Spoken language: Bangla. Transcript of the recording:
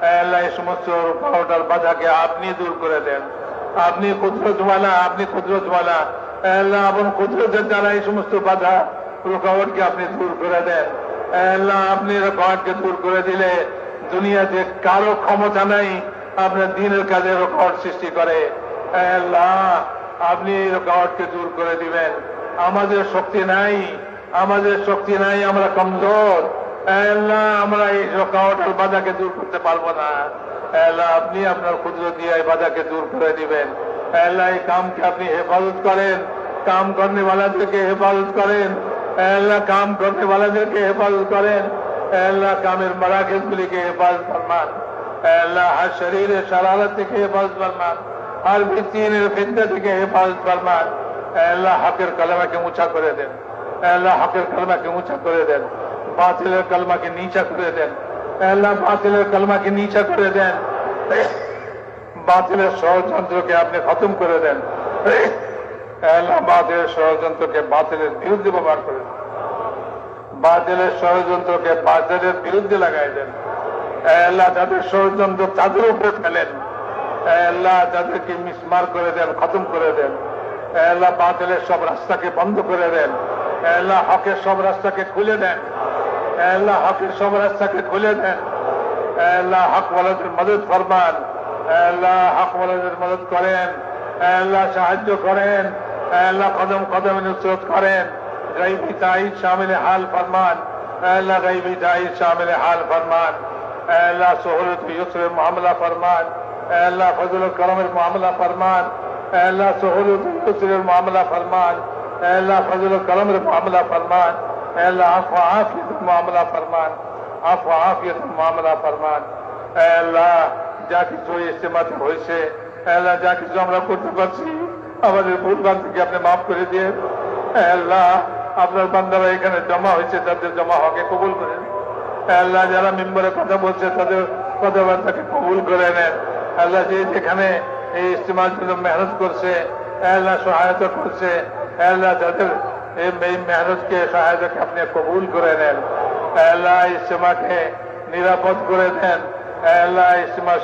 আল্লাহ, এই সমস্ত রুকাওটার বাধাকে আপনি দূর করে দেন। আপনি কুদরতওয়ালা আপনি কুদরতওয়ালা আল্লাহ এবং কুদরতের দ্বারা এই সমস্ত বাধা রুকাওয়াটকে আপনি দূর করে দেন। আল্লাহ, আপনি রুকাওয়াটকে দূর করে দিলে দুনিয়াতে কারও ক্ষমতা নাই, আপনার দিনের কাজে রুকাওয়াট সৃষ্টি করে। আল্লাহ, আপনি এই রুকাওয়াটকে দূর করে দিবেন। আমাদের শক্তি নাই, আমাদের শক্তি নাই, আমরা কমজোর। আমরা এই রকাওয়াটার বাজাকে দূর করতে পারব না। আল্লাহ আপনি আপনার ক্ষুদ্র দিয়ে এই বাধাকে দূর করে দিবেন। আল্লাহ এই কামকে আপনি হেফাজত করেন। কাম করতে বালাদেরকে হেফাজত করেন। আল্লাহ কাম করতে বালাদেরকে হেফাজত করেন। আল্লাহ কামের মারাকেশ গুলিকে হেফাজত ফরমান। আল্লাহ হার শরীরের সারারত থেকে হেফাজত ফরমান। হার ভিত্তিহীনের ফিন্দা থেকে হেফাজত ফরমান। আল্লাহ হকের কালামাকে উঁচা করে দেন। আল্লাহ হকের কালামাকে উঁচা করে দেন। বাতিলের কলমাকে নিচা করে দেন আল্লাহ বাতিলের কলমাকে নিচা করে দেন বাতিলের ষড়যন্ত্রকে আপনি খতম করে দেন আল্লাহ বাতিলের ষড়যন্ত্রকে বাতিলের বিরুদ্ধে ব্যবহার করে দেন বাতিলের ষড়যন্ত্রকে বাতিলের বিরুদ্ধে লাগাই দেন আল্লাহ যাদের ষড়যন্ত্র তাদের উপরে ফেলেন আল্লাহ যাদেরকে মিসমার করে দেন খতম করে দেন আল্লাহ বাতিলের সব রাস্তাকে বন্ধ করে দেন আল্লাহ হকের সব রাস্তাকে খুলে দেন আল্লাহ হকের সব রাস্তাকে খুলে দেন আল্লাহ হক ওয়ালাদের মদত ফরমান আল্লাহ হক ওয়ালাদের মদত করেন আল্লাহ সাহায্য করেন আল্লাহ কদম কদম নুসরত করেন গরিবী তাই শামিল হাল ফরমান আল্লাহ গরিবী তাই শামিল হাল ফরমান আল্লাহ সহলত ইউসরের মামলা ফরমান আল্লাহ ফজল করমের মামলা ফরমান আল্লাহ সহলত ইউসরের মামলা ফরমান আল্লাহ ফজল করমের মামলা ফরমান আল্লাহ আফ আফিয়তের মামলা ফরমান আফ আফিয়তের মামলা ফরমান আল্লাহ যা কিছু ইস্তেমাতে হয়েছে আল্লাহ যা কিছু আমরা করতে পারছি আমাদের ভুল থেকে আপনি মাফ করে দিয়ে আল্লাহ আপনার বান্দারা এখানে জমা হয়েছে তাদের জমা হকে কবুল করেন আল্লাহ যারা মেম্বারে কথা বলছে তাদের কথাবার্তাকে কবুল করে নেন আল্লাহ যে যেখানে এই ইস্তেমাল জন্য মেহনত করছে আল্লাহ সহায়তা করছে আল্লাহ তাদের এই মেহনতকে সহায়তাকে আপনি কবুল করে নেন। আল্লাহ ইস্তেমাকে নিরাপদ করে দেন। আল্লাহ ইস্তেমা